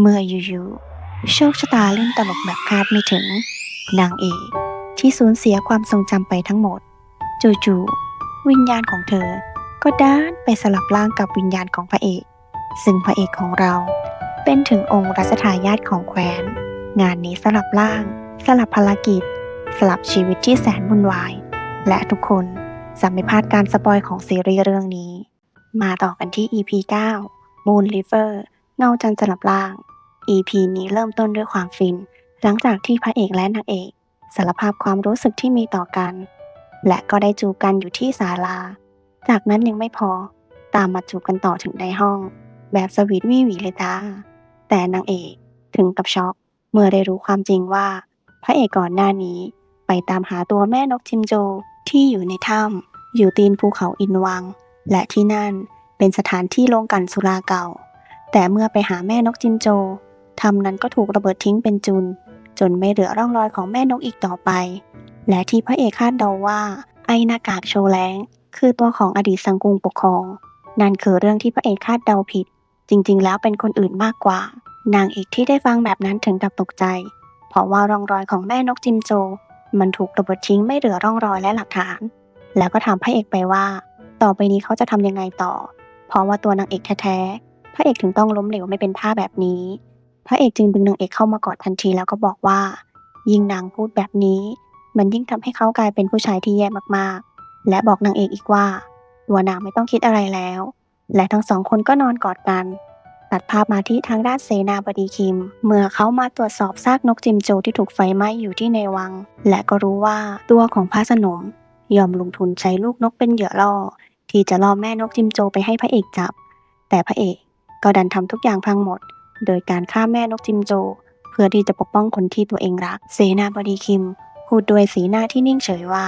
เมื่ออยู่ๆโชคชะตาเล่นตลกแบบคาดไม่ถึง นางเอกที่สูญเสียความทรงจำไปทั้งหมด จู่ๆวิญญาณของเธอ ก็ด้านไปสลับร่างกับวิญญาณของพระเอก ซึ่งพระเอกของเรา เป็นถึงองค์รัชทายาทของแคว้น งานนี้สลับร่าง สลับภารกิจ สลับชีวิตที่แสนวุ่นวาย และทุกคนจะไม่พลาดการสปอยของซีรีส์เรื่องนี้ มาต่อกันที่ EP 9 Moon River เงาจันทร์สลับล่าง EP นี้เริ่มต้นด้วยความฟิน หลังจากที่พระเอกและนางเอกสารภาพความรู้สึกที่มีต่อกัน และก็ได้จูบกันอยู่ที่ศาลา จากนั้นยังไม่พอ ตามมาจูบกันต่อถึงในห้อง แบบสวีทวิหวีเลยจ้าแต่นางเอกถึงกับช็อก เมื่อได้รู้ความจริงว่า พระเอกก่อนหน้านี้ ไปตามหาตัวแม่นกจิมโจที่อยู่ในถ้ำอยู่ตีนภูเขาอินวัง และที่นั่นเป็นสถานที่โรงกันสุราเก่า แต่เมื่อไปหาแม่นกจิมโจ ถ้ำนั้นก็ถูกระเบิดทิ้งเป็นจุน จนไม่เหลือร่องรอยของแม่นกอีกต่อไป และที่พระเอกคาดเดาว่า ไอ้หนากากโชแรงคือตัวของอดีตสังกุงปกครอง นั่นคือเรื่องที่พระเอกคาดเดาผิด จริง ๆ แล้วเป็นคนอื่นมากกว่า นางเอกที่ได้ฟังแบบนั้นถึงกับตกใจ เพราะว่าร่องรอยของแม่นกจิมโจ มันถูกระเบิดทิ้งไม่เหลือร่องรอยและหลักฐาน แล้วก็ถามพระเอกไปว่า ต่อไปนี้เขาจะทำยังไงต่อ เพราะว่าตัวนางเอกแท้ๆพระเอกถึงต้องล้มเหลวไม่เป็นท่าแบบนี้ พระเอกจึงดึงนางเอกเข้ามากอดทันทีแล้วก็บอกว่า ยิ่งนางพูดแบบนี้ มันยิ่งทำให้เขากลายเป็นผู้ชายที่แย่มากๆ และบอกนางเอกอีกว่าตัวนางไม่ต้องคิดอะไรแล้ว และทั้งสองคนก็นอนกอดกัน ตัดภาพมาที่ทางด้านเสนาบดีคิม เมื่อเขามาตรวจสอบซากนกจิมโจที่ถูกไฟไหม้อยู่ที่ในวัง และก็รู้ว่าตัวของพระสนม ยอมลงทุนใช้ลูกนกเป็นเหยื่อล่อ ที่จะล่อแม่นกจิมโจไปให้พระเอกจับ แต่พระเอกก็ดันทำทุกอย่างพังหมด โดยการฆ่าแม่นกจิมโจ เพื่อที่จะปกป้องคนที่ตัวเองรัก เสนาบดีคิม พูดด้วยสีหน้าที่นิ่งเฉยว่า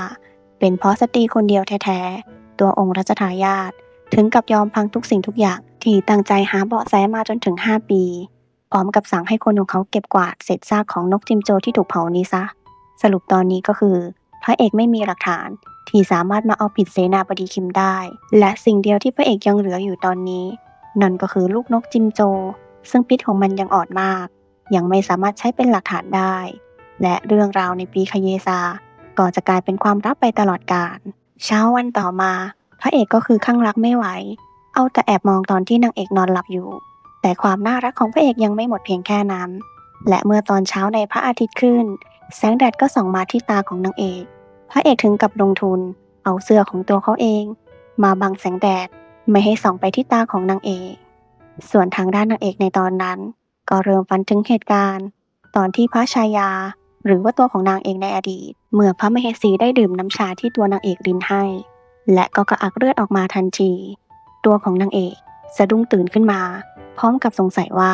เป็นเพราะสตรีคนเดียวแท้ๆ ตัวองค์รัชทายาทถึงกับยอมพังทุกสิ่งทุกอย่าง ที่ตั้งใจหาเบาะแสมาจนถึง 5 ปีพร้อมกับสั่งให้คนของเขาเก็บกวาดเศษซากของนกจิมโจที่ถูกเผานี้ซะ สรุปตอนนี้ก็คือ พระเอกไม่มีหลักฐาน ที่สามารถมาเอาผิดเสนาบดีคิมได้ และสิ่งเดียวที่พระเอกยังเหลืออยู่ตอนนี้ นั่นก็คือลูกนกจิมโจ ซึ่งพิษของมันยังอ่อนมาก ยังไม่สามารถใช้เป็นหลักฐานได้ และเรื่องราวในปีคเยซา ก็จะกลายเป็นความลับไปตลอดกาลเช้าวันต่อมา พระเอกก็คือข้างรักไม่ไหว เอาแต่แอบมองตอนที่นางเอกนอนหลับอยู่ แต่ความน่ารักของพระเอกยังไม่หมดเพียงแค่นั้น และเมื่อตอนเช้าในพระอาทิตย์ขึ้น แสงแดดก็ส่องมาที่ตาของนางเอก พระเอกถึงกับลงทุน เอาเสื้อของตัวเขาเอง มาบังแสงแดดไม่ให้ส่องไปที่ตาของนางเอก ส่วนทางด้านนางเอกในตอนนั้น ก็เริ่มฝันถึงเหตุการณ์ ตอนที่พระชายา หรือว่าตัวของนางเอกในอดีต เมื่อพระมเหสีได้ดื่มน้ำชาที่ตัวนางเอกรินให้ และก็กระอักเลือดออกมาทันที ตัวของนางเอกสะดุ้งตื่นขึ้นมา พร้อมกับสงสัยว่า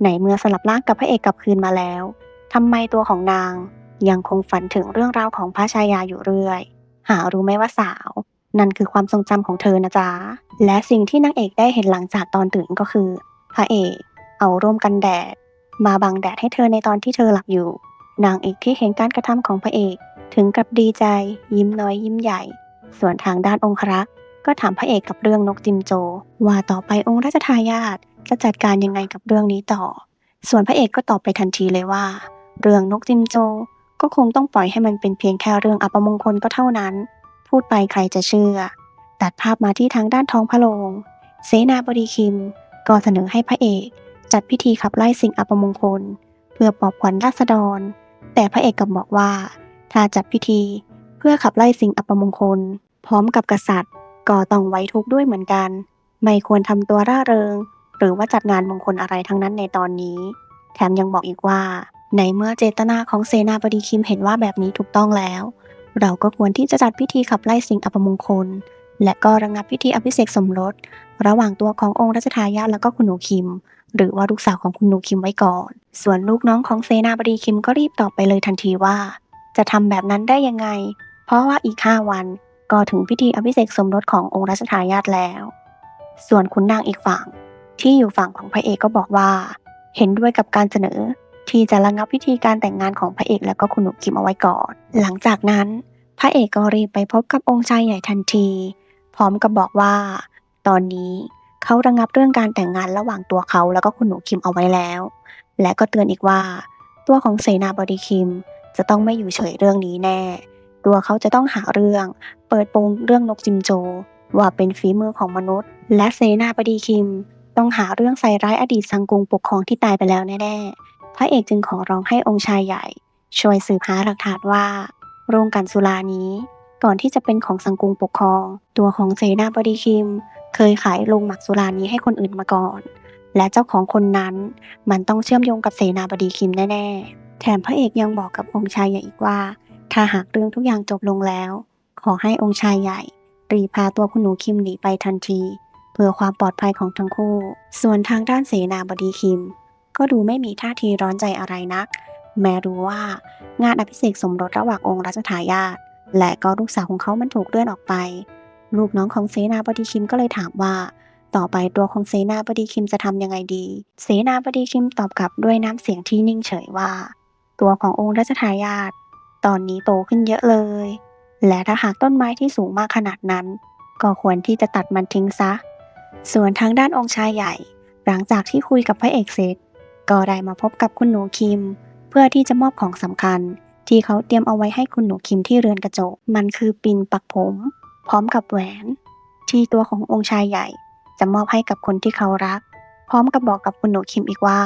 ไหนเมื่อสลับร่างกับพระเอกกลับคืนมาแล้วทำไมตัวของนางยังคงฝันถึงเรื่องราวของพระชายาอยู่เรื่อย หารู้ไหมว่าสาว นั่นคือความทรงจำของเธอนะจ๊ะ และสิ่งที่นางเอกได้เห็นหลังจากตอนตื่นก็คือ พระเอกเอาร่มกันแดด มาบังแดดให้เธอในตอนที่เธอหลับอยู่ นางเอกที่เห็นการกระทำของพระเอกถึงกับดีใจ ยิ้มน้อยยิ้มใหญ่ ส่วนทางด้านองครักษ์ก็ถามพระเอกกับเรื่องนกจิมโจ ว่าต่อไปองค์ราชทายาทจะจัดการยังไงกับเรื่องนี้ต่อ ส่วนพระเอกก็ตอบไปทันทีเลยว่า เรื่องนกจิมโจก็คงต้องปล่อยให้มันเป็นเพียงแค่เรื่องอัปมงคลก็เท่านั้น พูดไปใครจะเชื่อ ตัดภาพมาที่ทางด้านท้องพระโรงเสนาบดีคิมก็เสนอให้พระเอก จัดพิธีขับไล่สิ่งอัปมงคล เพื่อปลอบขวัญราษฎร แต่พระเอกกลับบอกว่า ถ้าจัดพิธีเพื่อขับไล่สิ่งอัปมงคล พร้อมกับกษัตริย์ก็ต้องไว้ทุกข์ด้วยเหมือนกัน ไม่ควรทำตัวร่าเริง หรือว่าจัดงานมงคลอะไรทั้งนั้นในตอนนี้ แถมยังบอกอีกว่า ในเมื่อเจตนาของเสนาบดีคิมเห็นว่าแบบนี้ถูกต้องแล้ว เราก็ควรที่จะจัดพิธีขับไล่สิ่งอัปมงคล และก็ระงับพิธีอภิเษกสมรส ระหว่างตัวขององค์รัชทายาทแล้วก็คุณหนูคิม หรือว่าลูกสาวของคุณหนูคิมไว้ก่อน ส่วนลูกน้องของเซนาบดีคิมก็รีบตอบไปเลยทันทีว่า จะทำแบบนั้นได้ยังไง เพราะว่าอีก5วันก็ถึงพิธีอภิเษกสมรสขององค์รัชทายาทแล้ว ส่วนคุณนางอีกฝั่ง ที่อยู่ฝั่งของพระเอกก็บอกว่า เห็นด้วยกับการเสนอ ที่จะระงับพิธีการแต่งงานของพระเอกแล้วก็คุณหนูคิมเอาไว้ก่อน หลังจากนั้น พระเอกก็รีบไปพบกับองค์ชายใหญ่ทันที พร้อมกับบอกว่า ตอนนี้เขาระงับเรื่องการแต่งงานระหว่างตัวเขาแล้วก็คุณหนูคิมเอาไว้แล้ว และก็เตือนอีกว่า ตัวของเสนาบดีคิมจะต้องไม่อยู่เฉยเรื่องนี้แน่ ตัวเขาจะต้องหาเรื่อง เปิดโปงเรื่องนกจิมโจ ว่าเป็นฝีมือของมนุษย์ และเสนาบดีคิม ต้องหาเรื่องใส่ร้ายอดีตสังกุงปกครองที่ตายไปแล้วแน่ๆ พระเอกจึงขอร้องให้องค์ชายใหญ่ ช่วยสืบหาหลักฐานว่า โรงกันสุรานี้ ก่อนที่จะเป็นของสังกุงปกครอง ตัวของเสนาบดีคิม เคยขายโรงหมักสุรานี้ให้คนอื่นมาก่อน และเจ้าของคนนั้นมันต้องเชื่อมโยงกับเสนาบดีคิมแน่ๆ แถมพระเอกยังบอกกับองค์ชายใหญ่อีกว่า ถ้าหากเรื่องทุกอย่างจบลงแล้ว ขอให้องค์ชายใหญ่รีพาตัวคุณหนูคิมหนีไปทันที เพื่อความปลอดภัยของทั้งคู่ ส่วนทางด้านเสนาบดีคิม ก็ดูไม่มีท่าทีร้อนใจอะไรนัก แม้รู้ว่างานอภิเษกสมรสระหว่างองค์รัชทายาทและก็ลูกสาวของเขามันถูกเลื่อนออกไป ลูกน้องของเสนาบดีคิมก็เลยถามว่า ต่อไปตัวของเสนาบดีคิมจะทำยังไงดี เสนาบดีคิมตอบกลับด้วยน้ำเสียงที่นิ่งเฉยว่า ตัวขององค์รัชทายาทตอนนี้โตขึ้นเยอะเลย และถ้าหากต้นไม้ที่สูงมากขนาดนั้น ก็ควรที่จะตัดมันทิ้งซะ ส่วนทางด้านองค์ชายใหญ่ หลังจากที่คุยกับพระเอกเสร็จ ก็ได้มาพบกับคุณหนูคิม เพื่อที่จะมอบของสำคัญ ที่เขาเตรียมเอาไว้ให้คุณหนูคิมที่เรือนกระจก มันคือปินปักผม พร้อมกับแหวน ที่ตัวขององค์ชายใหญ่ จะมอบให้กับคนที่เขารัก พร้อมกับบอกกับคุณหนูคิมอีกว่า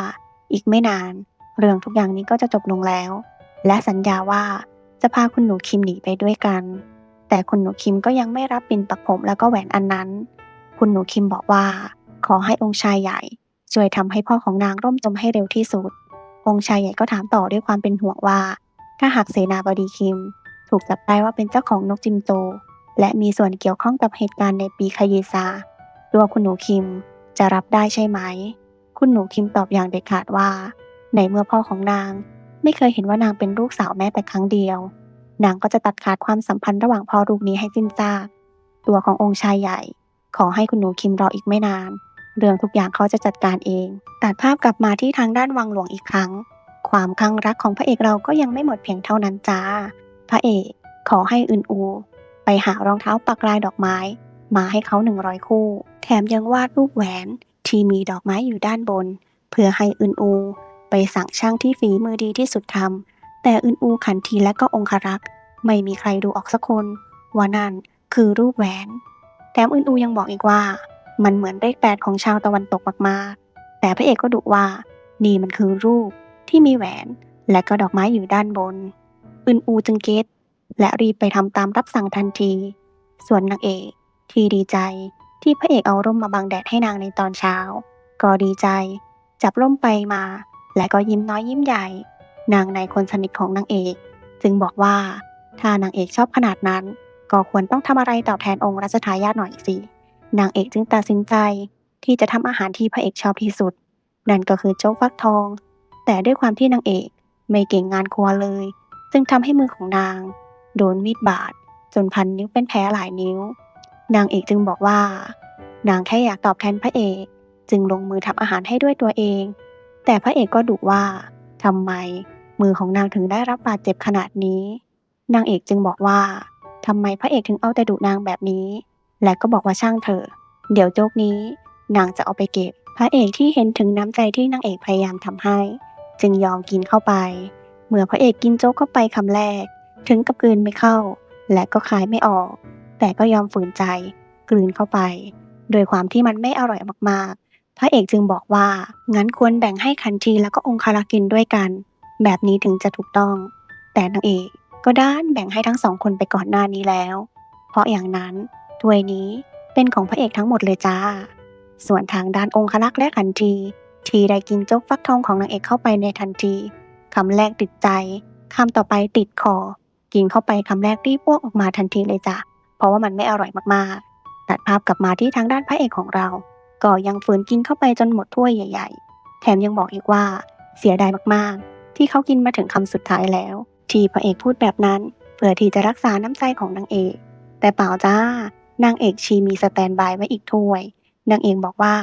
อีกไม่นาน เรื่องทุกอย่างนี้ก็จะจบลงแล้ว และสัญญาว่าจะพาคุณหนูคิมหนีไปด้วยกัน แต่คุณหนูคิมก็ยังไม่รับปินปักผมแล้วก็แหวนอันนั้น คุณหนูคิมบอกว่า ขอให้องค์ชายใหญ่ ช่วยทำให้พ่อของนางร่มจมให้เร็วที่สุด องค์ชายใหญ่ก็ถามต่อด้วยความเป็นห่วงว่า ถ้าหากเสนาบดีคิม ถูกจับได้ว่าเป็นเจ้าของนกจิมโต และมีส่วนเกี่ยวข้องกับเหตุการณ์ในปีคาเยซาตัวคุณหนูคิมจะรับได้ใช่ไหม คุณหนูคิมตอบอย่างเด็ดขาดว่า ในเมื่อพ่อของนาง ไม่เคยเห็นว่านางเป็นลูกสาวแม้แต่ครั้งเดียว นางก็จะตัดขาดความสัมพันธ์ระหว่างพ่อลูกนี้ให้สิ้นซากตัวขององค์ชายใหญ่ ขอให้คุณหนูคิมรออีกไม่นาน เรื่องทุกอย่างเขาจะจัดการเอง ตัดภาพกลับมาที่ทางด้านวังหลวงอีกครั้ง ความคลั่งรักของพระเอกเราก็ยังไม่หมดเพียงเท่านั้นจ้า พระเอกขอให้อึนอู ไปหารองเท้าปักลายดอกไม้ มาให้เขาหนึ่งร้อยคู่ แถมยังวาดรูปแหวนที่มีดอกไม้อยู่ด้านบน เพื่อให้อึนอู ไปสั่งช่างที่ฝีมือดีที่สุดทำแต่อึนอูขันทีและก็องครักษ์ไม่มีใครดูออกสักคนว่านั่นคือรูปแหวน แถมอึนอูยังบอกอีกว่า มันเหมือนเลขแปดของชาวตะวันตกมากๆ แต่พระเอกก็ดุว่า นี่มันคือรูปที่มีแหวน และก็ดอกไม้อยู่ด้านบน อึนอูจึงเก็ตและรีบไปทำตามรับสั่งทันที ส่วนนางเอกที่ดีใจที่พระเอกเอาร่มมาบังแดดให้นางในตอนเช้า ก็ดีใจ จับร่มไปมา และก็ยิ้มน้อยยิ้มใหญ่ นางในคนสนิทของนางเอก จึงบอกว่า ถ้านางเอกชอบขนาดนั้น ก็ควรต้องทำอะไรตอบแทนองค์รัชทายาทหน่อยสิ นางเอกจึงตัดสินใจที่จะทำอาหารที่พระเอกชอบที่สุด นั่นก็คือโจ๊กฟักทอง แต่ด้วยความที่นางเอกไม่เก่งงานครัวเลยจึงทำให้มือของนาง โดนมีดบาดจนพันนิ้วเป็นแผลหลายนิ้ว นางเอกจึงบอกว่า นางแค่อยากตอบแทนพระเอก จึงลงมือทำอาหารให้ด้วยตัวเอง แต่พระเอกก็ดุว่าทำไมมือของนางถึงได้รับบาดเจ็บขนาดนี้ นางเอกจึงบอกว่าทำไมพระเอกถึงเอาแต่ดุนางแบบนี้ และก็บอกว่าช่างเถอะเดี๋ยวโจ๊กนี้นางจะเอาไปเก็บ พระเอกที่เห็นถึงน้ำใจที่นางเอกพยายามทำให้ จึงยอมกินเข้าไป เมื่อพระเอกกินโจ๊กเข้าไปคำแรก ถึงกับกลืนไม่เข้า และก็คายไม่ออก แต่ก็ยอมฝืนใจ กลืนเข้าไป โดยความที่มันไม่อร่อยมากๆ พระเอกจึงบอกว่า งั้นควรแบ่งให้คันทีแล้วก็องคารักษ์กินด้วยกัน แบบนี้ถึงจะถูกต้อง แต่นางเอกก็ด้านแบ่งให้ทั้งสองคนไปก่อนหน้านี้แล้ว เพราะอย่างนั้น ถ้วยนี้เป็นของพระเอกทั้งหมดเลยจ้า ส่วนทางด้านองครักษ์และคันที ทีได้กินโจ๊กฟักทองของนางเอกเข้าไปในทันทีคำแรกติดใจคำต่อไปติดคอ กินเข้าไปคำแรกรีบอ้วกออกมาทันทีเลยจ้ะเพราะว่ามันไม่อร่อยมากๆ ตัดภาพกลับมาที่ทางด้านพระเอกของเรา ก็ยังฝืนกินเข้าไปจนหมดถ้วยใหญ่ ๆ แถมยังบอกอีกว่า เสียดายมากๆ ที่เขากินมาถึงคำสุดท้ายแล้ว ที่พระเอกพูดแบบนั้น เพื่อที่จะรักษาน้ำใจของนางเอก แต่เปล่าจ้า นางเอกชีมีสแตนบายไว้อีกถ้วย นางเอกบอกว่า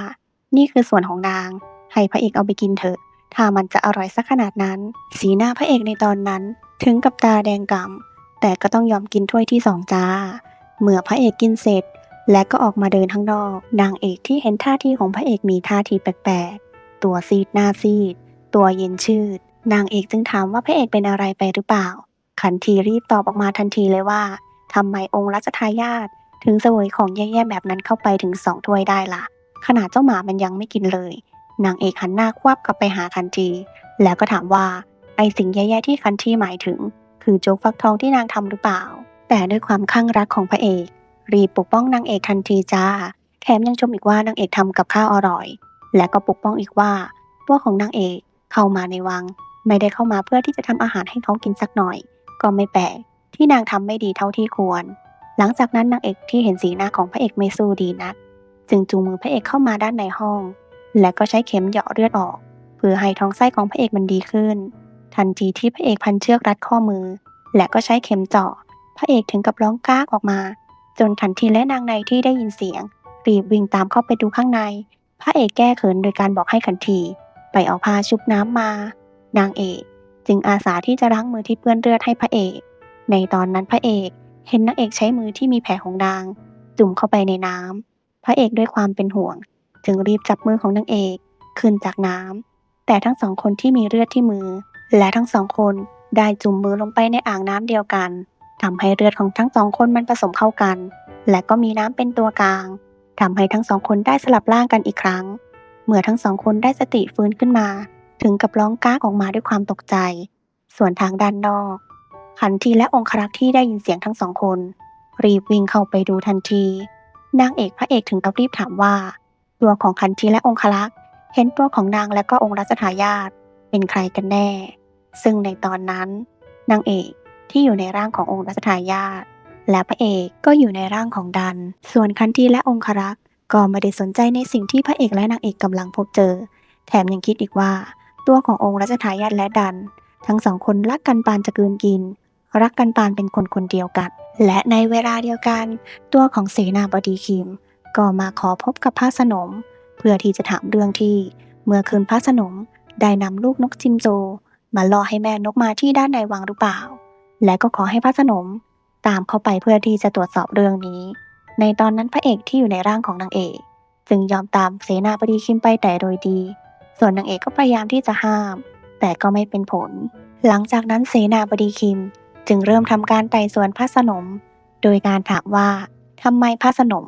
นี่คือส่วนของนาง ให้พระเอกเอาไปกินเถอะ ถ้ามันจะอร่อยสักขนาดนั้น สีหน้าพระเอกในตอนนั้น ถึงกับตาแดงกำ่ำแต่ก็ต้องยอมกินถ้วยที่สองจ้า เมื่อพระเอกกินเสร็จ และก็ออกมาเดินข้างนอก นางเอกที่เห็นท่าทีของพระเอกมีท่าทีแปลกๆ ตัวซีดหน้าซีด ตัวเย็นชืด นางเอกจึงถามว่าพระเอกเป็นอะไรไปหรือเปล่า ขันทีรีบตอบออกมาทันทีเลยว่าทำไมองค์รัชทายาท ถึงเสวยของแย่ๆแบบนั้นเข้าไปถึงสองถ้วยได้ล่ะขนาดเจ้าหมามันยังไม่กินเลย นางเอกหันหน้าควับกลับไปหาคันทีแล้วก็ถามว่าไอสิ่งแย่ๆที่คันทีหมายถึง คือโจ๊กฟักทองที่นางทำหรือเปล่า แต่ด้วยความข้างรักของพระเอก รีบปกป้องนางเอกทันทีจ้า แถมยังชมอีกว่านางเอกทำกับข้าวอร่อย และก็ปกป้องอีกว่าตัวของนางเอกเข้ามาในวัง ไม่ได้เข้ามาเพื่อที่จะทำอาหารให้เขากินสักหน่อย ก็ไม่แปลกที่นางทำไม่ดีเท่าที่ควร หลังจากนั้นนางเอกที่เห็นสีหน้าของพระเอกไม่สู้ดีนัก จึงจูงมือพระเอกเข้ามาด้านในห้อง และก็ใช้เข็มเหยาะเลือดออก เพื่อให้ท้องไส้ของพระเอกมันดีขึ้น ทันทีที่พระเอกพันเชือกรัดข้อมือ และก็ใช้เข็มเจาะพระเอกถึงกับร้องก้ากออกมา จนขันทีและนางในที่ได้ยินเสียงรีบวิ่งตามเข้าไปดูข้างใน พระเอกแก้เขินโดยการบอกให้ขันที ไปเอาผ้าชุบน้ำมา นางเอก จึงอาสาที่จะล้างมือที่เปื้อนเลือดให้พระเอก ในตอนนั้นพระเอก เห็นนางเอกใช้มือที่มีแผลของนาง จุ่มเข้าไปในน้ำพระเอกด้วยความเป็นห่วง จึงรีบจับมือของนางเอกขึ้นจากน้ำแต่ทั้งสองคนที่มีเลือดที่มือ และทั้งสองคนได้จุ่มมือลงไปในอ่างน้ำเดียวกันทำให้เลือดของทั้งสองคนมันผสมเข้ากัน และก็มีน้ำเป็นตัวกลางทำให้ทั้งสองคนได้สลับร่างกันอีกครั้ง เมื่อทั้งสองคนได้สติฟื้นขึ้นมา ถึงกับร้องก้ากออกมาด้วยความตกใจ ส่วนทางด้านนอก ขันทีและองครักษ์ที่ได้ยินเสียงทั้งสองคน รีบวิ่งเข้าไปดูทันทีนางเอกพระเอกถึงกับรีบถามว่า ตัวของขันทีและองครักษ์เห็นตัวของนางและก็องค์รัชทายาทเป็นใครกันแน่ ซึ่งในตอนนั้นนางเอกที่อยู่ในร่างขององค์รัชทายาทและพระเอกก็อยู่ในร่างของดัน ส่วนคันทีและองครักษ์ก็ไม่ได้สนใจในสิ่งที่พระเอกและนางเอกกำลังพบเจอ แถมยังคิดอีกว่า ตัวขององค์รัชทายาทและดัน ทั้งสองคนรักกันปานจะกืนกิน รักกันปานเป็นคนคนเดียวกัน และในเวลาเดียวกัน ตัวของเสนาบดีคิม ก็มาขอพบกับพระสนม เพื่อที่จะถามเรื่องที่ เมื่อคืนพระสนมได้นำลูกนกจิมโจ มาล่อให้แม่นกมาที่ด้านในวังหรือเปล่า และก็ขอให้พระสนมตามเข้าไปเพื่อที่จะตรวจสอบเรื่องนี้ ในตอนนั้นพระเอกที่อยู่ในร่างของนางเอกจึงยอมตามเสนาบดีคิมไปแต่โดยดี ส่วนนางเอกก็พยายามที่จะห้าม แต่ก็ไม่เป็นผล หลังจากนั้นเสนาบดีคิม จึงเริ่มทำการไต่สวนพระสนม โดยการถามว่าทำไมพระสนม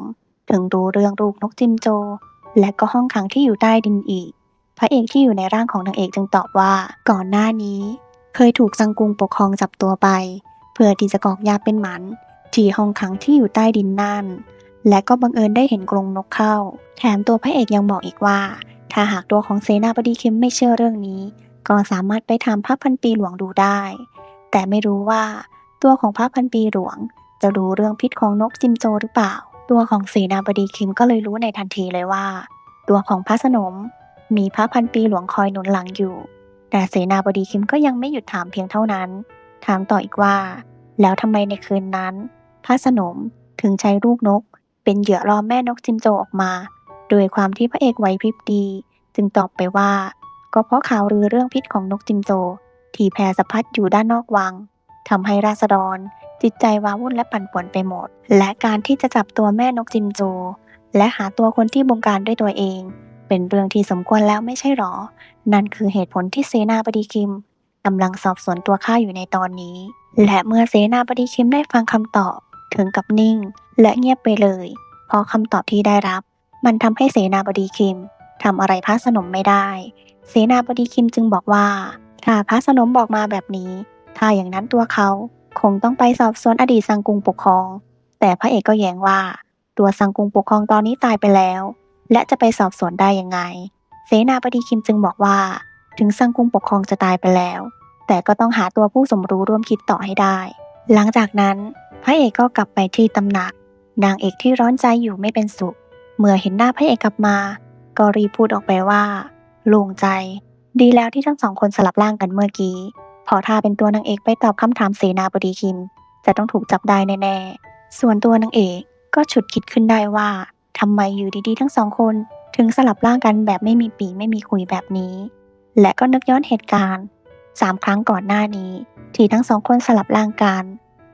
ถึงรู้เรื่องลูกนกจิมโจ และก็ห้องขังที่อยู่ใต้ดินอีก พระเอกที่อยู่ในร่างของนางเอกจึงตอบว่า ก่อนหน้านี้ เคยถูกซังกุงปกครองจับตัวไป เพื่อที่จะกอกยาเป็นหมันที่ห้องขังที่อยู่ใต้ดินนั่น และก็บังเอิญได้เห็นกรงนกเข้า แถมตัวพระเอกยังบอกอีกว่า ถ้าหากตัวของเสนาบดีคิมไม่เชื่อเรื่องนี้ ก็สามารถไปถามพระพันปีหลวงดูได้ แต่ไม่รู้ว่าตัวของพระพันปีหลวง จะรู้เรื่องพิษของนกจิมโจหรือเปล่า ตัวของเสนาบดีคิมก็เลยรู้ในทันทีเลยว่า ตัวของพระสนมมีพระพันปีหลวงคอยหนุนหลังอยู่ แต่เสนาบดีคิมก็ยังไม่หยุดถามเพียงเท่านั้น ถามต่ออีกว่า แล้วทำไมในคืนนั้น พระสนมถึงใช้ลูกนก เป็นเหยื่อล่อแม่นกจิมโจออกมา โดยความที่พระเอกไหวพริบดี จึงตอบไปว่า ก็เพราะข่าวลือเรื่องพิษของนกจิมโจ ที่แพร่สะพัดอยู่ด้านนอกวังทำให้ราษฎร จิตใจว้าวุ่นและปั่นป่วนไปหมด และการที่จะจับตัวแม่นกจิมโจและหาตัวคนที่บงการด้วยตัวเอง เป็นเรื่องที่สมควรแล้วไม่ใช่หรอ นั่นคือเหตุผลที่เสนาบดีคิมกำลังสอบสวนตัวข้าอยู่ในตอนนี้ และเมื่อเสนาบดีคิมได้ฟังคำตอบ ถึงกับนิ่ง และเงียบไปเลย เพราะคำตอบที่ได้รับ มันทำให้เสนาบดีคิมทำอะไรพระสนมไม่ได้ เสนาบดีคิมจึงบอกว่า ถ้าพระสนมบอกมาแบบนี้ ถ้าอย่างนั้นตัวเขาคงต้องไปสอบสวนอดีตสังกุงปกครอง แต่พระเอกก็แย้งว่า ตัวสังกุงปกครองตอนนี้ตายไปแล้ว และจะไปสอบสวนได้ยังไง เสนาบดีคิมจึงบอกว่า ถึงสังกุงปกครองจะตายไปแล้ว แต่ก็ต้องหาตัวผู้สมรู้ร่วมคิดต่อให้ได้ หลังจากนั้น พระเอกก็กลับไปที่ตำหนัก นางเอกที่ร้อนใจอยู่ไม่เป็นสุข เมื่อเห็นหน้าพระเอกกลับมา ก็รีพูดออกไปว่าโล่งใจ ดีแล้วที่ทั้งสองคนสลับร่างกันเมื่อกี้ พอถ้าเป็นตัวนางเอกไปตอบคำถามเสนาบดีคิม จะต้องถูกจับได้แน่ๆ ส่วนตัวนางเอกก็ฉุดคิดขึ้นได้ว่าทำไมอยู่ดีๆ ทั้งสองคนถึงสลับร่างกันแบบไม่มีปีไม่มีคุยแบบนี้ และก็นึกย้อนเหตุการณ์สามครั้งก่อนหน้านี้ ที่ทั้งสองคนสลับร่างกัน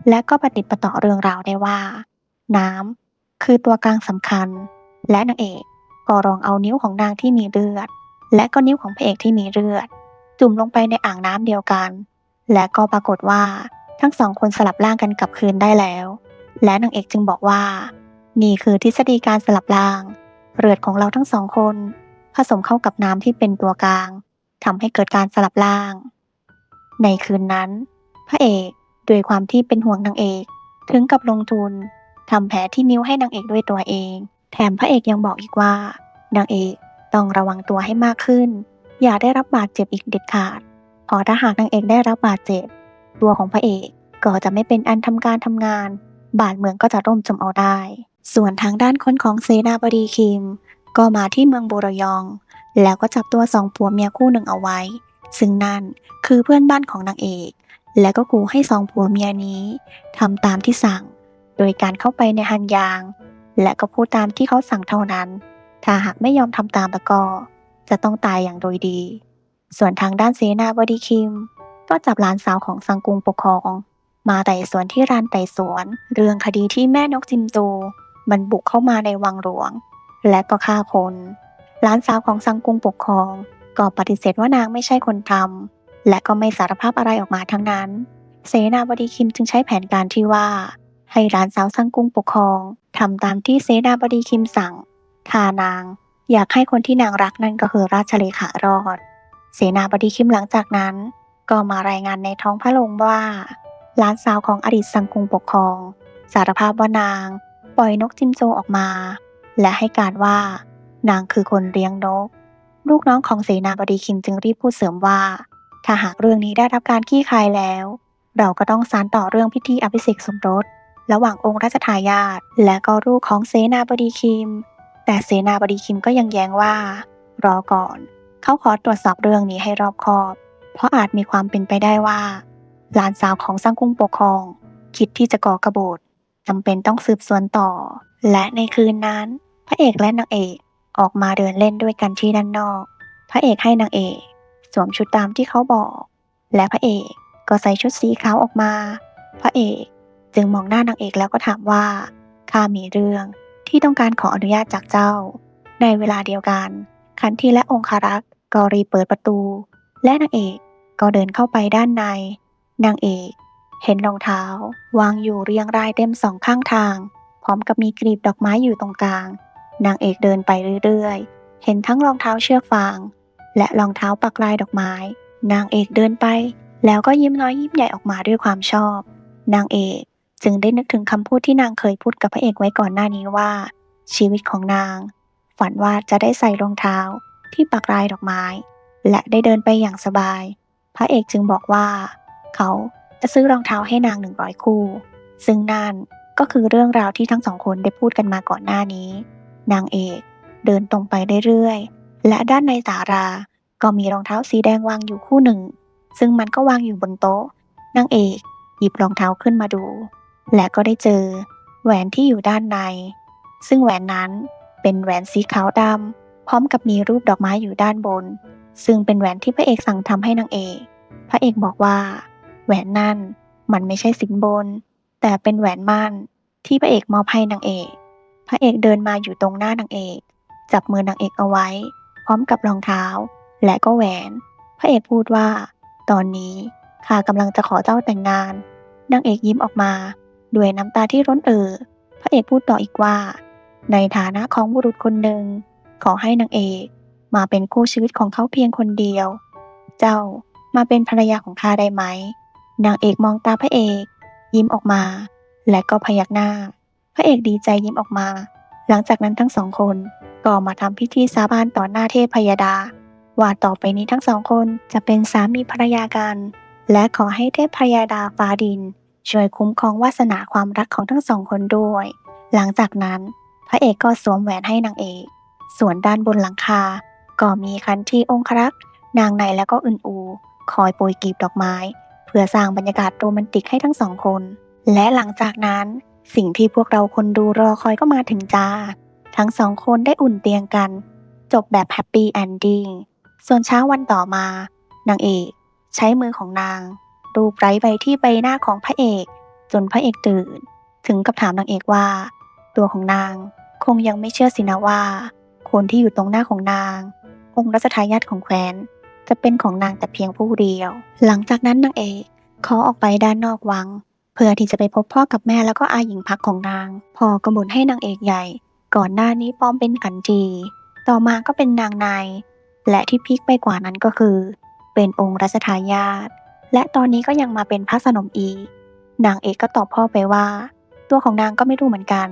และก็ปฏิดประต่อเรื่องราวได้ว่า น้ำคือตัวกลางสำคัญ และนางเอกก็ลองเอานิ้วของนางที่มีเลือด และก็นิ้วของพระเอกที่มีเลือด จุ่มลงไปในอ่างน้ำเดียวกัน และก็ปรากฏว่าทั้งสองคนสลับร่างกันกลับคืนได้แล้ว และนางเอกจึงบอกว่า นี่คือทฤษฎีการสลับร่าง เลือดของเราทั้งสองคน ผสมเข้ากับน้ำที่เป็นตัวกลางทำให้เกิดการสลับร่าง ในคืนนั้น พระเอกด้วยความที่เป็นห่วงนางเอก ถึงกับลงทุนทำแผลที่นิ้วให้นางเอกด้วยตัวเอง แถมพระเอกยังบอกอีกว่านางเอก ต้องระวังตัวให้มากขึ้น อย่าได้รับบาดเจ็บอีกเด็ดขาดพอถ้าหากนางเอกได้รับบาดเจ็บ ตัวของพระเอกก็จะไม่เป็นอันทำการทำงาน บาดเมืองก็จะร่มจมเอาได้ ส่วนทางด้านคนของเซนาบดีคิม ก็มาที่เมืองโบรยอง แล้วก็จับตัวสองผัวเมียคู่หนึ่งเอาไว้ ซึ่งนั่นคือเพื่อนบ้านของนางเอก และก็ขู่ให้สองผัวเมียนี้ทำตามที่สั่ง โดยการเข้าไปในฮันยาง และก็พูดตามที่เขาสั่งเท่านั้น ถ้าหากไม่ยอมทำตามแล้วก็จะต้องตายอย่างโดยดี ส่วนทางด้านเสนาบดีคิม ก็จับหลานสาวของสังกุงปกครอง มาไต่สวนที่ร้านไต่สวน เรื่องคดีที่แม่นกจิมจูมันบุกเข้ามาในวังหลวง และก็ฆ่าคนหลานสาวของสังกุงปกครอง ก็ปฏิเสธว่านางไม่ใช่คนทำและก็ไม่สารภาพอะไรออกมาทั้งนั้น เสนาบดีคิมจึงใช้แผนการที่ว่า ให้หลานสาวสังกุงปกครองทำตามที่เสนาบดีคิมสั่ง ทานาง อยากให้คนที่นางรักนั่นก็คือราชเลขารอด เสนาบดีคิมหลังจากนั้น ก็มารายงานในท้องพระโรงว่าหลานสาวของอดีตสังกุงปกครอง สารภาพว่านาง ปล่อยนกจิมโจออกมา และให้การว่านางคือคนเลี้ยงนก ลูกน้องของเสนาบดีคิมจึงรีบพูดเสริมว่า ถ้าหากเรื่องนี้ได้รับการขี้คายแล้ว เราก็ต้องสานต่อเรื่องพิธีอภิเษกสมรส ระหว่างองค์รัชทายาทและก็ลูกของเสนาบดีคิม แต่เสนาบดีคิมก็ยังแย้งว่า รอก่อน เขาขอตรวจสอบเรื่องนี้ให้รอบคอบ เพราะอาจมีความเป็นไปได้ว่า หลานสาวของสังกุ้งปกครอง คิดที่จะก่อกบฏจำเป็นต้องสืบสวนต่อ และในคืนนั้น พระเอกและนางเอกออกมาเดินเล่นด้วยกันที่ด้านนอก พระเอกให้นางเอกสวมชุดตามที่เขาบอก และพระเอกก็ใส่ชุดสีขาวออกมา พระเอกจึงมองหน้านางเอกแล้วก็ถามว่าข้ามีเรื่อง ที่ต้องการขออนุญาตจากเจ้า ในเวลาเดียวกันคันทีและองคารักษ์ก็รีบเปิดประตู และนางเอกก็เดินเข้าไปด้านใน นางเอกเห็นรองเท้า วางอยู่เรียงรายเต็มสองข้างทาง พร้อมกับมีกลีบดอกไม้อยู่ตรงกลาง นางเอกเดินไปเรื่อยๆ เห็นทั้งรองเท้าเชือกฟาง และรองเท้าปักลายดอกไม้ นางเอกเดินไป แล้วก็ยิ้มน้อยยิ้มใหญ่ออกมาด้วยความชอบ นางเอก จึงได้นึกถึงคำพูดที่นางเคยพูดกับพระเอกไว้ก่อนหน้านี้ว่า ชีวิตของนาง ฝันว่าจะได้ใส่รองเท้าที่ปักลายดอกไม้ และได้เดินไปอย่างสบาย พระเอกจึงบอกว่า เขาจะซื้อรองเท้าให้นางหนึ่งร้อยคู่ ซึ่งนั่นก็คือเรื่องราวที่ทั้งสองคนได้พูดกันมาก่อนหน้านี้ นางเอกเดินตรงไปเรื่อยๆ และด้านในสารา ก็มีรองเท้าสีแดงวางอยู่คู่หนึ่ง ซึ่งมันก็วางอยู่บนโต๊ะ นางเอกหยิบรองเท้าขึ้นมาดู และก็ได้เจอแหวนที่อยู่ด้านใน ซึ่งแหวนนั้นเป็นแหวนสีขาวดำพร้อมกับมีรูปดอกไม้อยู่ด้านบน ซึ่งเป็นแหวนที่พระเอกสั่งทำให้นางเอก พระเอกบอกว่า แหวนนั่นมันไม่ใช่สินบน แต่เป็นแหวนมั่นที่พระเอกมอบให้นางเอก พระเอกเดินมาอยู่ตรงหน้านางเอก จับมือนางเอกเอาไว้ พร้อมกับรองเท้า และก็แหวน พระเอกพูดว่า ตอนนี้ข้ากำลังจะขอเจ้าแต่งงานนางเอกยิ้มออกมา ด้วยน้ำตาที่ร้นเอ่อพระเอกพูดต่ออีกว่า ในฐานะของบุรุษคนหนึ่ง ขอให้นางเอกมาเป็นคู่ชีวิตของเขาเพียงคนเดียว เจ้ามาเป็นภรรยาของข้าได้ไหม นางเอกมองตาพระเอก ยิ้มออกมา และก็พยักหน้า พระเอกดีใจยิ้มออกมา หลังจากนั้นทั้งสองคนก็มาทำพิธีสาบานต่อหน้าเทพพยดา ว่าต่อไปนี้ทั้งสองคนจะเป็นสามีภรรยากัน และขอให้เทพพยดาฟ้าดิน ช่วยคุ้มครองวาสนาความรักของทั้งสองคนด้วย หลังจากนั้น พระเอกก็สวมแหวนให้นางเอก ส่วนด้านบนหลังคา ก็มีคันที่องครักษ์นางในและก็อึนอู คอยโปรยกลีบดอกไม้ เพื่อสร้างบรรยากาศโรแมนติกให้ทั้งสองคน และหลังจากนั้น สิ่งที่พวกเราคนดูรอคอยก็มาถึงจ้า ทั้งสองคนได้อุ่นเตียงกัน จบแบบแฮปปี้แอนดิ้งส่วนเช้าวันต่อมานางเอก ใช้มือของนาง รูปไร้ไปที่ใบหน้าของพระเอก จนพระเอกตื่น ถึงกับถามนางเอกว่า ตัวของนางคงยังไม่เชื่อสินะว่า คนที่อยู่ตรงหน้าของนาง องค์รัชทายาทของแคว้น จะเป็นของนางแต่เพียงผู้เดียว หลังจากนั้นนางเอกขอออกไปด้านนอกวัง เพื่อที่จะไปพบพ่อกับแม่แล้วก็อาหญิงพักของนางพ่อก็บ่นให้นางเอกใหญ่ ก่อนหน้านี้ปลอมเป็นขันทีต่อมาก็เป็นนางนายและที่พีคไปกว่านั้นก็คือ เป็นองค์รัชทายาท และตอนนี้ก็ยังมาเป็นพระสนมอีก นางเอกก็ตอบพ่อไปว่า ตัวของนางก็ไม่รู้เหมือนกัน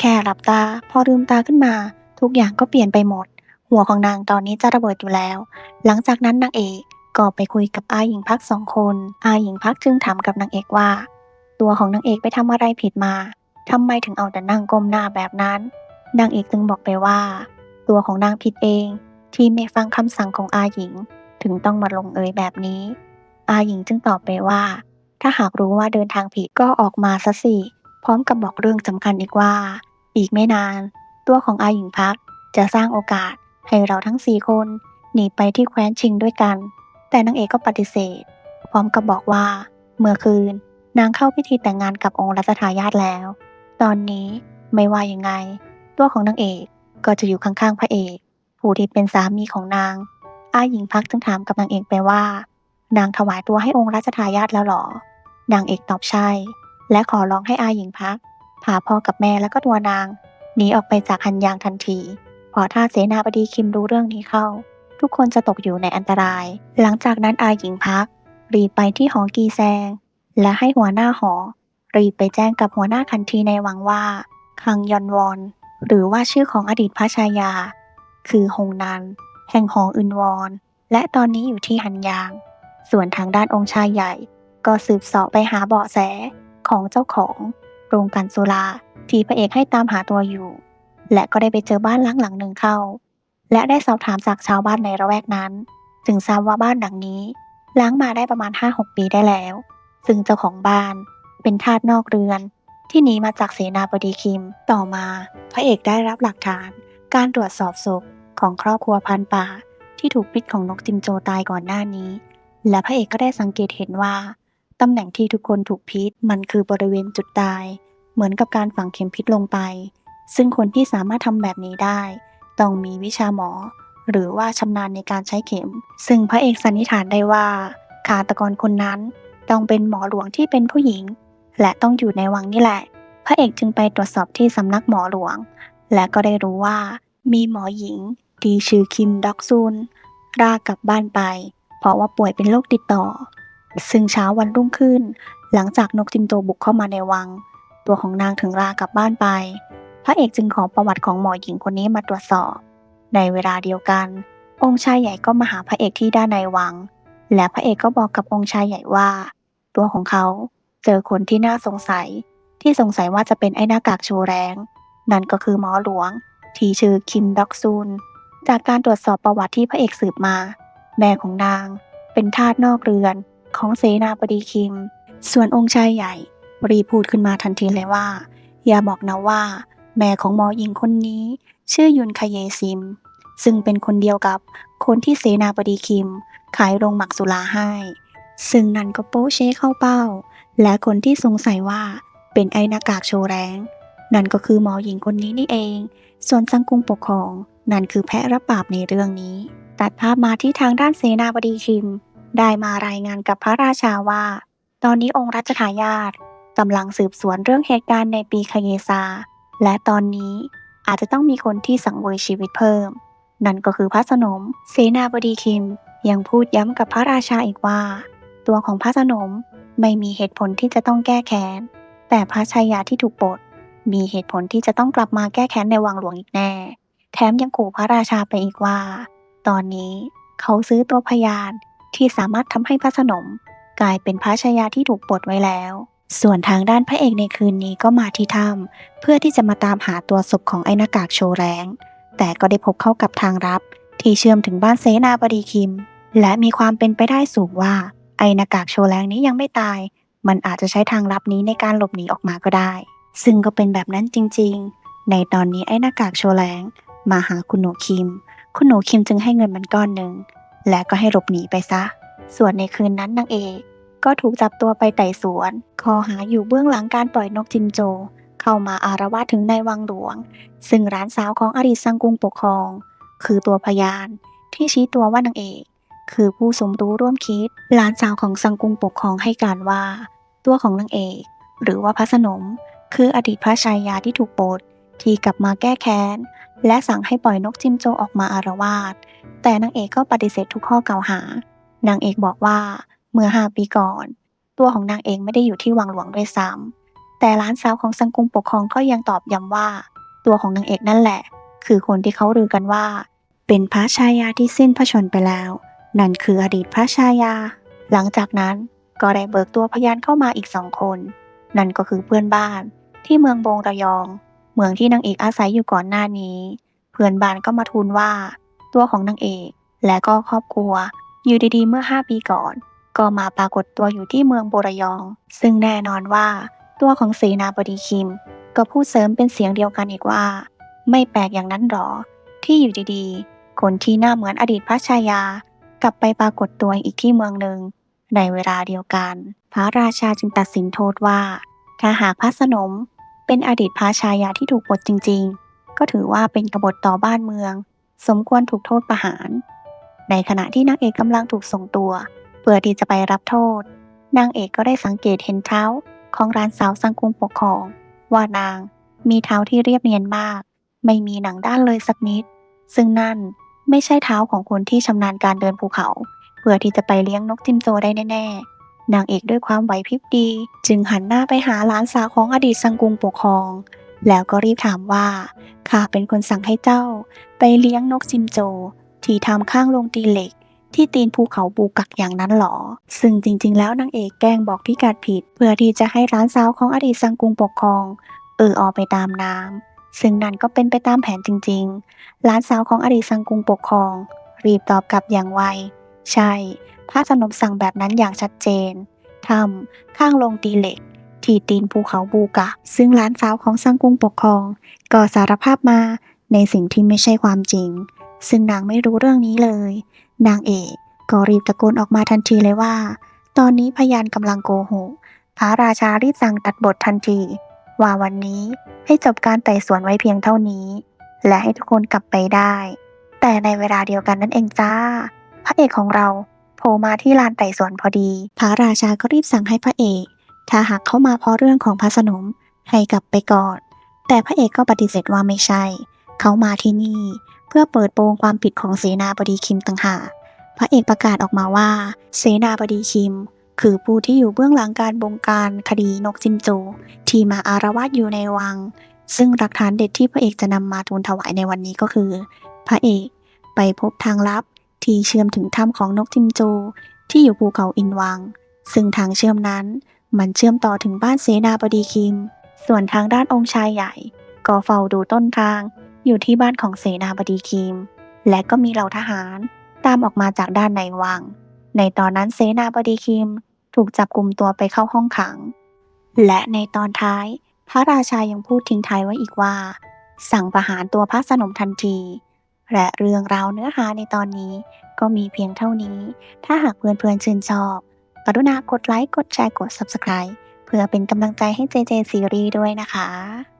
แค่หลับตาพอลืมตาขึ้นมา ทุกอย่างก็เปลี่ยนไปหมด หัวของนางตอนนี้จะระเบิดอยู่แล้ว หลังจากนั้นนางเอกก็ไปคุยกับอาหญิงพักสองคนอาหญิงพักจึงถามกับนางเอกว่า ตัวของนางเอกไปทำอะไรผิดมาทำไมถึงเอาแต่นั่งก้มหน้าแบบนั้น นางเอกจึงบอกไปว่า ตัวของนางผิดเองที่ไม่ฟังคำสั่งของอาหญิง ถึงต้องมาลงเอยแบบนี้ อาหญิงจึงตอบไปว่า ถ้าหากรู้ว่าเดินทางผิดก็ออกมาซะสิพร้อมกับบอกเรื่องสำคัญอีกว่า อีกไม่นาน ตัวของอาหญิงพักจะสร้างโอกาสให้เราทั้งสี่คนหนีไปที่แคว้นชิงด้วยกัน แต่นางเอกก็ปฏิเสธ พร้อมกับบอกว่า เมื่อคืนนางเข้าพิธีแต่งงานกับองค์รัชทายาทแล้ว ตอนนี้ไม่ว่ายังไง ตัวของนางเอกก็จะอยู่ข้างๆพระเอก ผู้ที่เป็นสามีของนาง อาหญิงพักจึงถามกับนางเอกไปว่า นางถวายตัวให้องค์รัชทายาทแล้วหรอนางเอกตอบใช่ และขอร้องให้อาหญิงพักพาพ่อกับแม่แล้วก็ตัวนางหนีออกไปจากฮันยางทันทีเพราะถ้าเสนาบดีคิมรู้เรื่องนี้เข้า ทุกคนจะตกอยู่ในอันตราย หลังจากนั้นอาหญิงพัก รีบไปที่หอกีแซง และให้หัวหน้าหอ รีบไปแจ้งกับหัวหน้าคันทีในวังว่า คังยอนวอน หรือว่าชื่อของอดีตพระชายา คือฮงนัน แห่งหออึนวอน และตอนนี้อยู่ที่ฮันยาง ส่วนทางด้านองค์ชายใหญ่ ก็สืบเสอบไปหาเบาะแสของเจ้าของโรงกันโซลาที่พระเอกให้ตามหาตัวอยู่ และก็ได้ไปเจอบ้านล้างหลังหนึ่งเข้า และได้สอบถามจากชาวบ้านในระแวกนั้น จึงทราบว่าบ้านหลังนี้ ล้างมาได้ประมาณ 5-6 ปีได้แล้ว ซึ่งเจ้าของบ้านเป็นทาสนอกเรือน ที่หนีมาจากเสนาบดีคิม ต่อมา พระเอกได้รับหลักฐาน การตรวจสอบศพของครอบครัวพันป่า ที่ถูกพิษของนกจิมโจตายก่อนหน้านี้ และพระเอกก็ได้สังเกตเห็นว่า ตำแหน่งที่ทุกคนถูกพิษมันคือบริเวณจุดตาย เหมือนกับการฝังเข็มพิษลงไป ซึ่งคนที่สามารถทำแบบนี้ได้ ต้องมีวิชาหมอ หรือว่าชำนาญในการใช้เข็ม ซึ่งพระเอกสันนิษฐานได้ว่าฆาตกรคนนั้นต้องเป็นหมอหลวงที่เป็นผู้หญิง และต้องอยู่ในวังนี่แหละ พระเอกจึงไปตรวจสอบที่สำนักหมอหลวง และก็ได้รู้ว่า มีหมอหญิงที่ชื่อคิมด็อกซุนลากลับบ้านไป ราะว่าป่วยเป็นโรคติดต่อ ซึ่งเช้าวันรุ่งขึ้น หลังจากนกจิมโตบุกเข้ามาในวัง ตัวของนางถึงลากลับบ้านไป พระเอกจึงขอประวัติของหมอหญิงคนนี้มาตรวจสอบ ในเวลาเดียวกัน องค์ชายใหญ่ก็มาหาพระเอกที่ด้านในวัง และพระเอกก็บอกกับองค์ชายใหญ่ว่า ตัวของเขาเจอคนที่น่าสงสัย ที่สงสัยว่าจะเป็นไอ้หน้ากากโชว์แรงนั่นก็คือหมอหลวง ที่ชื่อคิมด็อกซุนจากการตรวจสอบประวัติที่พระเอกสืบมา แม่ของนาง เป็นทาสนอกเรือนของเสนาบดีคิม ส่วนองค์ชายใหญ่รีพูดขึ้นมาทันทีเลยว่า อย่าบอกนะว่า แม่ของหมอหญิงคนนี้ ชื่อยุนคาเยซิม ซึ่งเป็นคนเดียวกับคนที่เสนาบดีคิม ขายโรงหมักสุราให้ ซึ่งนั่นก็โป๊เชเข้าเป้า และคนที่สงสัยว่าเป็นไอ้หน้ากากโชว์แรงนั่นก็คือหมอหญิงคนนี้นี่เอง ส่วนสังกุงปกครอง นั่นคือแพะรับบาปในเรื่องนี้ ตัดภาพมาที่ทางด้านเสนาบดีคิม ได้มารายงานกับพระราชาว่า ตอนนี้องค์รัชทายาทกำลังสืบสวนเรื่องเหตุการณ์ในปีคเยซา และตอนนี้อาจจะต้องมีคนที่สังเวยชีวิตเพิ่ม นั่นก็คือพระสนม เสนาบดีคิม ยังพูดย้ำกับพระราชาอีกว่า ตัวของพระสนมไม่มีเหตุผลที่จะต้องแก้แค้น แต่พระชายาที่ถูกปลดมีเหตุผลที่จะต้องกลับมาแก้แค้นในวังหลวงอีกแน่ แถมยังขู่พระราชาไปอีกว่า ตอนนี้เขาซื้อตัวพยานที่สามารถทำให้พระสนมกลายเป็นพระชายาที่ถูกปลดไว้แล้ว ส่วนทางด้านพระเอกในคืนนี้ก็มาที่ถ้ำเพื่อที่จะมาตามหาตัวศพของไอ้หน้ากากโชว์แรงแต่ก็ได้พบเข้ากับทางลับ ที่เชื่อมถึงบ้านเสนาบดีคิม และมีความเป็นไปได้สูงว่า ไอ้หน้ากากโชว์แรงนี้ยังไม่ตาย มันอาจจะใช้ทางลับนี้ในการหลบหนีออกมาก็ได้ ซึ่งก็เป็นแบบนั้นจริงๆ ในตอนนี้ไอ้หน้ากากโชว์แรงมาหาคุณหนูคิม คุณหนูคิมจึงให้เงินมันก้อนหนึ่ง และก็ให้หลบหนีไปซะ ส่วนในคืนนั้นนางเอกก็ถูกจับตัวไปไต่สวนคอหาอยู่เบื้องหลังการปล่อยนกจินโจ เข้ามาอารวาสถึงในวังหลวง ซึ่งร้านสาวของอดีตสังกุงปกครอง คือตัวพยานที่ชี้ตัวว่านางเอก คือผู้สมรู้ร่วมคิดหลานสาวของสังกุงปกครองให้การว่า ตัวของนางเอก หรือว่าพระสนม คืออดีตพระชายาที่ถูกปลด ทีกลับมาแก้แค้น และสั่งให้ปล่อยนกจิมโจออกมาอารวาส แต่นางเอกก็ปฏิเสธทุกข้อกล่าวหา นางเอกบอกว่าเมื่อห้าปีก่อน ตัวของนางเอกไม่ได้อยู่ที่วังหลวงด้วยซ้ำแต่ล้านสาวของสังกุงปกครองก็ยังตอบย้ำว่า ตัวของนางเอกนั่นแหละ คือคนที่เขาลือกันว่า เป็นพระชายาที่สิ้นพระชนไปแล้ว นั่นคืออดีตพระชายา หลังจากนั้นก็ได้เบิกตัวพยานเข้ามาอีกสองคน นั่นก็คือเพื่อนบ้านที่เมืองบงระยอง เมืองที่นางเอกอาศัยอยู่ก่อนหน้านี้ เพื่อนบ้านก็มาทูลว่า ตัวของนางเอกและก็ครอบครัว อยู่ดีๆ เมื่อ 5 ปีก่อน ก็มาปรากฏตัวอยู่ที่เมืองโบรยอง ซึ่งแน่นอนว่า ตัวของเสนาบดีคิม ก็พูดเสริมเป็นเสียงเดียวกันอีกว่า ไม่แปลกอย่างนั้นหรอ ที่อยู่ดีๆ คนที่หน้าเหมือนอดีตพระชายา กลับไปปรากฏตัวอีกที่เมืองหนึ่งในเวลาเดียวกัน พระราชาจึงตัดสินโทษว่า ถ้าหากพระสนม เป็นอดีตพระชายาที่ถูกปลดจริงๆ ก็ถือว่าเป็นกบฏต่อบ้านเมือง สมควรถูกโทษประหาร ในขณะที่นางเอกกำลังถูกส่งตัว เพื่อที่จะไปรับโทษ นางเอกก็ได้สังเกตเห็นเท้าของร้านสาวสังกุงปกครอง ว่านางมีเท้าที่เรียบเนียนมาก ไม่มีหนังด้านเลยสักนิด ซึ่งนั่นไม่ใช่เท้าของคนที่ชำนาญการเดินภูเขา เพื่อที่จะไปเลี้ยงนกจิมโจได้แน่ๆ นางเอกด้วยความไหวพริบดี จึงหันหน้าไปหาหลานสาวของอดีตสังกุงปกครอง แล้วก็รีบถามว่าข้าเป็นคนสั่งให้เจ้า ไปเลี้ยงนกจิมโจ ที่ทำข้างโรงตีเหล็ก ที่ตีนภูเขาบูกักอย่างนั้นหรอ ซึ่งจริง ๆ แล้วนางเอกแกล้งบอกพิกัดผิด เพื่อที่จะให้ร้านสาวของอดีตสังกุงปกครอง เออออไปตามน้ำซึ่งนั่นก็เป็นไปตามแผนจริง ๆ ร้านสาวของอดีตสังกุงปกครอง รีบตอบกลับอย่างไว ใช่ พระสนมสั่งแบบนั้นอย่างชัดเจนทำข้างโรงตีเหล็ก ที่ตีนภูเขาบูกะ ซึ่งร้านสาวของสังกุงปกครอง ก็สารภาพมาในสิ่งที่ไม่ใช่ความจริง ซึ่งนางไม่รู้เรื่องนี้เลย นางเอกก็รีบตะโกนออกมาทันทีเลยว่า ตอนนี้พยานกำลังโกหกพระราชารีบสั่งตัดบททันที ว่าวันนี้ให้จบการไต่สวนไว้เพียงเท่านี้ และให้ทุกคนกลับไปได้ แต่ในเวลาเดียวกันนั่นเองจ้า พระเอกของเรา ผล่มาที่ลานไต่สวนพอดี พระราชาก็รีบสั่งให้พระเอก ถ้าหากเข้ามาเพราะเรื่องของพระสนมให้กลับไปก่อน แต่พระเอกก็ปฏิเสธว่าไม่ใช่ เขามาที่นี่ เพื่อเปิดโปงความผิดของเสนาบดีคิมต่างหาก พระเอกประกาศออกมาว่า เสนาบดีคิม คือผู้ที่อยู่เบื้องหลังการบงการคดีนกจิมโจที่มาอารวาสอยู่ในวัง ซึ่งหลักฐานเด็ดที่พระเอกจะนำมาทูลถวายในวันนี้ก็คือ พระเอกไปพบทางลับ ที่เชื่อมถึงถ้ำของนกจิมโจ ที่อยู่ภูเขาอินวัง ซึ่งทางเชื่อมนั้นมันเชื่อมต่อถึงบ้านเสนาบดีคิม ส่วนทางด้านองค์ชายใหญ่ ก็เฝ้าดูต้นทาง อยู่ที่บ้านของเสนาบดีคิม และก็มีเหล่าทหารตามออกมาจากด้านในวัง ในตอนนั้นเสนาบดีคิมถูกจับกลุ่มตัวไปเข้าห้องขัง และในตอนท้าย พระราชายังพูดทิ้งท้ายไว้อีกว่า สั่งประหารตัวพระสนมทันที และเรื่องราวเนื้อหาในตอนนี้ ก็มีเพียงเท่านี้ ถ้าหากเพื่อนๆชื่นชอบ กรุณากดไลค์ กดแชร์ กด Subscribe เพื่อเป็นกำลังใจให้เจเจซีรีส์ด้วยนะคะ